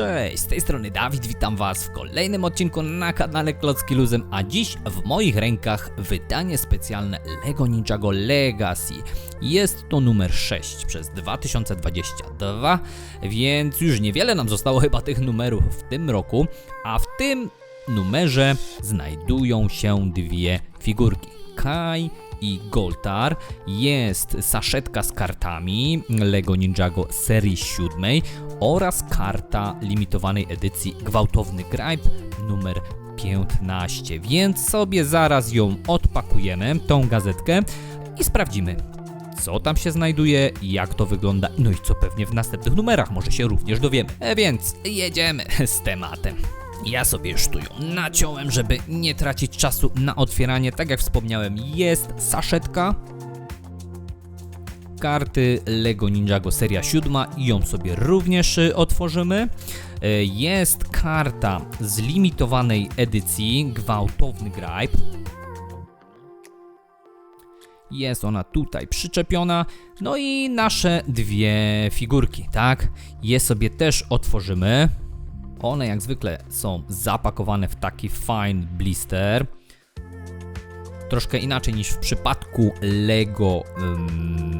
Cześć, z tej strony Dawid, witam was w kolejnym odcinku na kanale Klocki Luzem, a dziś w moich rękach wydanie specjalne LEGO Ninjago Legacy. Jest to numer 6 przez 2022, więc już niewiele nam zostało chyba tych numerów w tym roku, a w tym numerze znajdują się dwie figurki. Kai i Goltar. Jest saszetka z kartami Lego Ninjago serii 7 oraz karta limitowanej edycji Gwałtowny Gripe numer 15. Więc sobie zaraz ją odpakujemy, tą gazetkę i sprawdzimy. Co tam się znajduje, jak to wygląda, no i co pewnie w następnych numerach może się również dowiemy. E, Więc jedziemy z tematem. Ja sobie już tu ją naciąłem, żeby nie tracić czasu na otwieranie. Tak jak wspomniałem, jest saszetka karty Lego Ninjago seria 7 i ją sobie również y, otworzymy. Y, Jest karta z limitowanej edycji Gwałtowny Gripe. Jest ona tutaj przyczepiona. No i nasze dwie figurki, tak? Je sobie też otworzymy. One jak zwykle są zapakowane w taki fine blister. Troszkę inaczej niż w przypadku Lego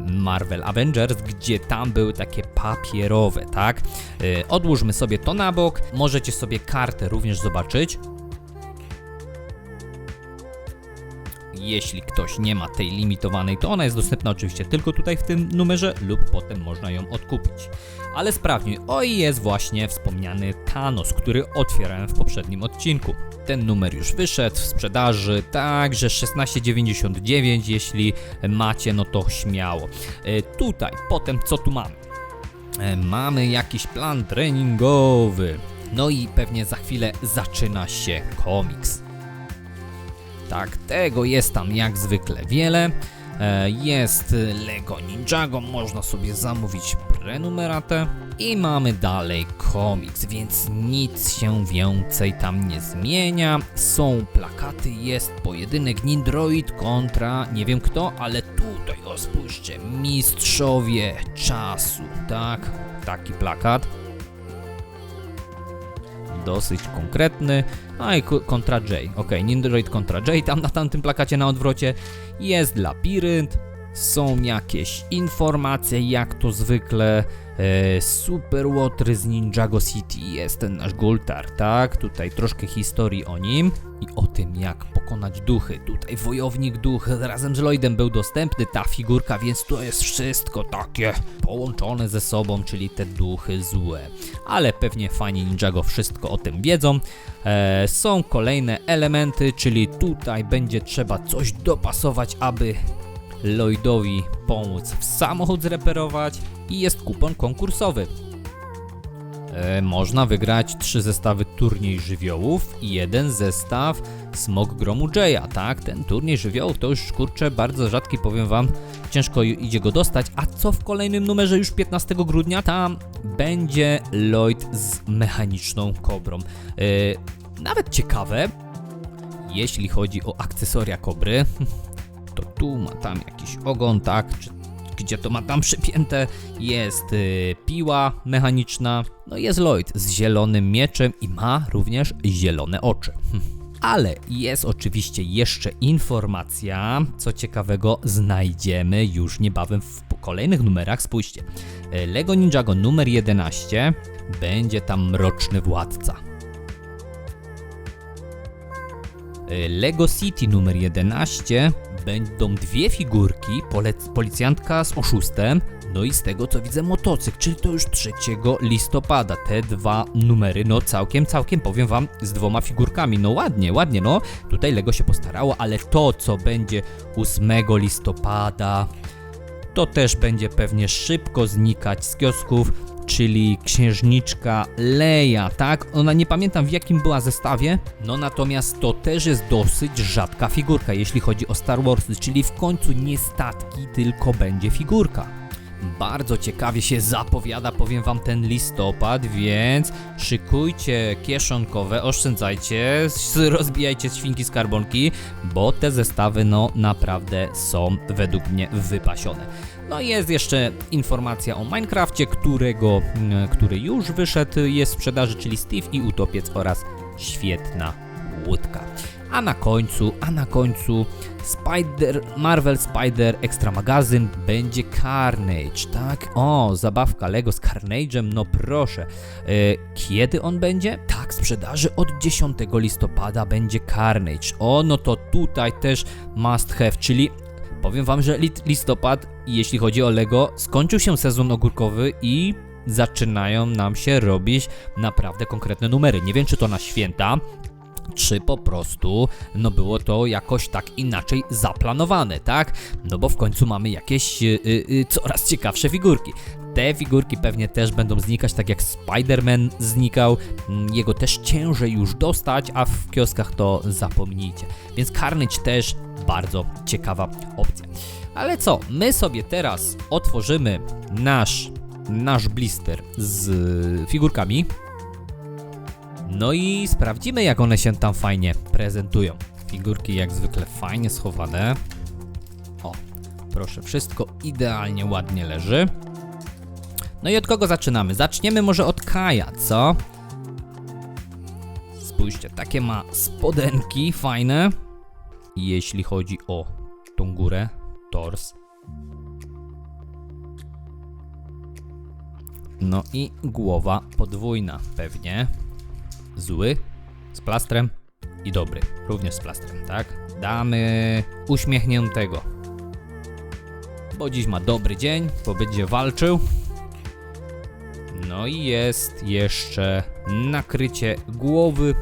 Marvel Avengers, gdzie tam były takie papierowe, tak? Yy, odłóżmy sobie to na bok. Możecie sobie kartę również zobaczyć. Jeśli ktoś nie ma tej limitowanej, to ona jest dostępna oczywiście tylko tutaj w tym numerze lub potem można ją odkupić. Ale sprawdźmy, o i jest właśnie wspomniany Thanos, który otwierałem w poprzednim odcinku. Ten numer już wyszedł w sprzedaży, także 16,99, jeśli macie, no to śmiało. E, tutaj, potem co tu mamy? E, Mamy jakiś plan treningowy. No i pewnie za chwilę zaczyna się komiks. Tak, tego jest tam jak zwykle wiele. E, Jest Lego Ninjago, można sobie zamówić prenumeratę. I mamy dalej komiks, więc nic się więcej tam nie zmienia. Są plakaty, jest pojedynek Nindroid kontra nie wiem kto, ale tutaj o spójrzcie, mistrzowie czasu, tak? Taki plakat dosyć konkretny. A i ku- kontra J. Ok, Nindroid kontra J tam na tamtym plakacie na odwrocie. Jest labirynt. Są jakieś informacje, jak to zwykle. E, Super Water z Ninjago City jest ten nasz Gultar, tak? Tutaj troszkę historii o nim i o tym, jak pokonać duchy. Tutaj wojownik duch razem z Lloydem był dostępny, ta figurka, więc to jest wszystko takie połączone ze sobą, czyli te duchy złe. Ale pewnie fani Ninjago wszystko o tym wiedzą. E, są kolejne elementy, czyli tutaj będzie trzeba coś dopasować, aby Lloydowi pomóc w samochód zreperować i jest kupon konkursowy. E, można wygrać trzy zestawy turniej żywiołów i jeden zestaw Smog Gromu Jaya, tak? Ten turniej żywiołów to już kurczę bardzo rzadki, powiem wam, ciężko idzie go dostać. A co w kolejnym numerze już 15 grudnia? Tam będzie Lloyd z mechaniczną kobrą. E, nawet ciekawe, jeśli chodzi o akcesoria kobry, to tu ma tam jakiś ogon, tak? Czy gdzie to ma tam przypięte? Jest y, piła mechaniczna, no jest Lloyd z zielonym mieczem i ma również zielone oczy. Hm. Ale jest oczywiście jeszcze informacja, co ciekawego znajdziemy już niebawem w kolejnych numerach. Spójrzcie, Y, Lego Ninjago numer 11 będzie tam mroczny władca. Lego City numer 11 będą dwie figurki, policjantka z oszustem, no i z tego co widzę motocykl, czyli to już 3 listopada. Te dwa numery, no całkiem, całkiem powiem wam, z dwoma figurkami. No ładnie, ładnie, no. Tutaj Lego się postarało, ale to co będzie 8 listopada, to też będzie pewnie szybko znikać z kiosków, czyli księżniczka Leia, tak? Ona nie pamiętam w jakim była zestawie, no natomiast to też jest dosyć rzadka figurka, jeśli chodzi o Star Warsy, czyli w końcu nie statki, tylko będzie figurka. Bardzo ciekawie się zapowiada, powiem wam, ten listopad, więc szykujcie kieszonkowe, oszczędzajcie, rozbijajcie świnki skarbonki, bo te zestawy no naprawdę są według mnie wypasione. No i jest jeszcze informacja o Minecrafcie, którego, mm, który już wyszedł, jest w sprzedaży, czyli Steve i Utopiec oraz świetna łódka. A na końcu, a na końcu Spider, Marvel Spider Extra Magazyn będzie Carnage, tak? O, zabawka Lego z Carnage'em, no proszę. E, kiedy on będzie? Tak, sprzedaży od 10 listopada będzie Carnage. O, no to tutaj też must have, czyli powiem wam, że listopad, jeśli chodzi o Lego, skończył się sezon ogórkowy i zaczynają nam się robić naprawdę konkretne numery. Nie wiem, czy to na święta, czy po prostu no było to jakoś tak inaczej zaplanowane, tak? No bo w końcu mamy jakieś y, y, y, coraz ciekawsze figurki. Te figurki pewnie też będą znikać, tak jak Spider-Man znikał. Mm, Jego też ciężej już dostać, a w kioskach to zapomnijcie. Więc Carnage też bardzo ciekawa opcja. Ale co, my sobie teraz otworzymy nasz, nasz blister z figurkami. No i sprawdzimy, jak one się tam fajnie prezentują. Figurki jak zwykle fajnie schowane. O, proszę, wszystko idealnie ładnie leży. No i od kogo zaczynamy? Zaczniemy może od Kaja, co? Spójrzcie, takie ma spodenki fajne. Jeśli chodzi o tą górę, tors. No i głowa podwójna, pewnie zły z plastrem i dobry, również z plastrem, tak? Damy uśmiechniętego. Bo dziś ma dobry dzień, bo będzie walczył. No i jest jeszcze nakrycie głowy,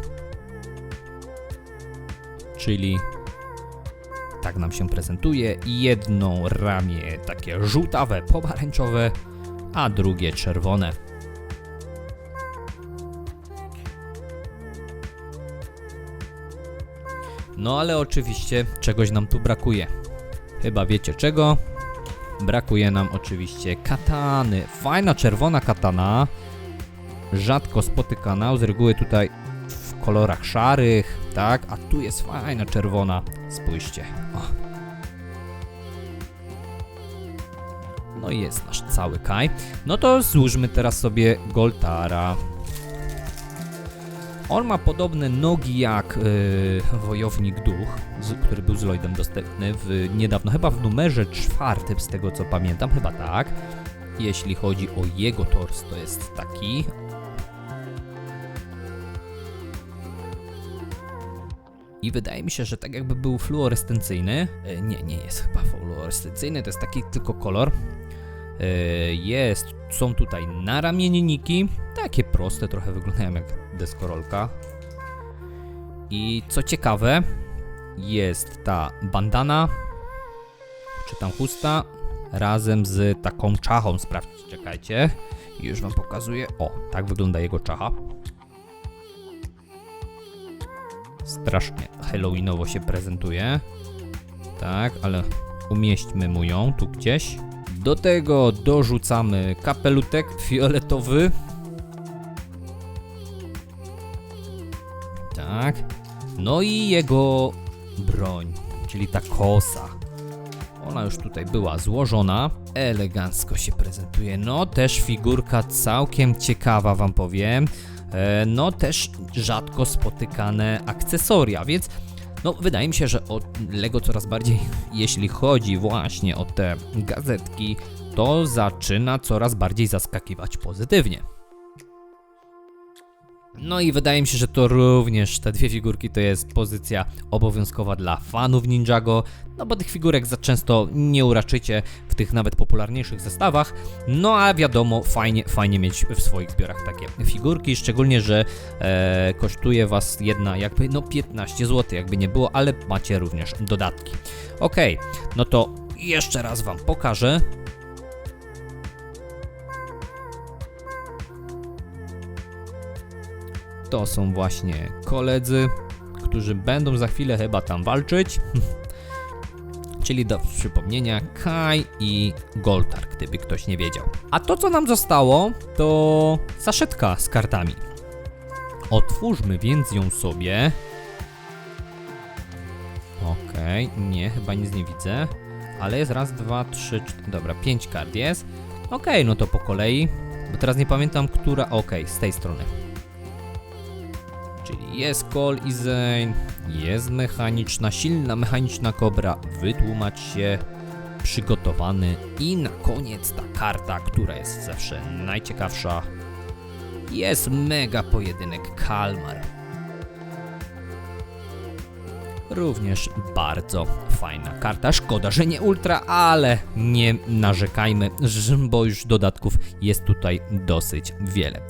czyli tak nam się prezentuje. Jedno ramię takie żółtawe, pomarańczowe, a drugie czerwone. No ale oczywiście czegoś nam tu brakuje. Chyba wiecie czego? Brakuje nam oczywiście katany. Fajna czerwona katana. Rzadko spotykana, z reguły tutaj w kolorach szarych, tak? A tu jest fajna czerwona. Spójrzcie. O. No i jest nasz cały kaj. No to złóżmy teraz sobie Goltara. On ma podobne nogi jak yy, Wojownik Duch, z, który był z Lloydem dostępny w, niedawno, chyba w numerze czwartym, z tego co pamiętam, chyba tak. Jeśli chodzi o jego tors, to jest taki. I wydaje mi się, że tak jakby był fluorescencyjny. E, nie, nie jest chyba fluorescencyjny, to jest taki tylko kolor. E, Jest, są tutaj naramienniki, takie proste, trochę wyglądają jak deskorolka. I co ciekawe, jest ta bandana, czy tam chusta, razem z taką czachą. Sprawdźcie, czekajcie. Już wam pokazuję. O, tak wygląda jego czacha. Strasznie halloweenowo się prezentuje. Tak, ale umieśćmy mu ją tu gdzieś. Do tego dorzucamy kapelutek fioletowy. Tak. No i jego broń, czyli ta kosa. Ona już tutaj była złożona. Elegancko się prezentuje. No też figurka całkiem ciekawa wam powiem. E, no też rzadko spotykane akcesoria, więc no, wydaje mi się, że Lego coraz bardziej, jeśli chodzi właśnie o te gazetki, to zaczyna coraz bardziej zaskakiwać pozytywnie. No i wydaje mi się, że to również te dwie figurki to jest pozycja obowiązkowa dla fanów Ninjago, no bo tych figurek za często nie uraczycie w tych nawet popularniejszych zestawach, no a wiadomo, fajnie, fajnie mieć w swoich zbiorach takie figurki, szczególnie, że e, kosztuje was jedna jakby no 15 zł, jakby nie było, ale macie również dodatki. Ok, no to jeszcze raz wam pokażę, To są właśnie koledzy, którzy będą za chwilę chyba tam walczyć. Czyli do przypomnienia Kai i Goltar, gdyby ktoś nie wiedział. A to co nam zostało, to saszetka z kartami. Otwórzmy więc ją sobie. Okej, nie, chyba nic nie widzę. ale jest raz, dwa, trzy, cztery, dobra, pięć kart jest. Okej, no to po kolei, bo teraz nie pamiętam, która, okej, z tej strony. Jest Call i Zane, jest mechaniczna, silna mechaniczna kobra, wytłumacz się, przygotowany i na koniec ta karta, która jest zawsze najciekawsza, jest mega pojedynek Kalmar. Również bardzo fajna karta. Szkoda, że nie ultra, ale nie narzekajmy, bo już dodatków jest tutaj dosyć wiele.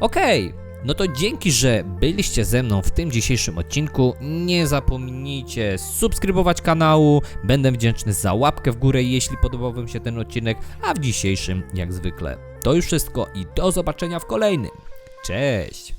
Okej, no to dzięki, że byliście ze mną w tym dzisiejszym odcinku. Nie zapomnijcie subskrybować kanału. Będę wdzięczny za łapkę w górę, jeśli podobał Wam się ten odcinek. A w dzisiejszym, jak zwykle, to już wszystko i do zobaczenia w kolejnym. Cześć!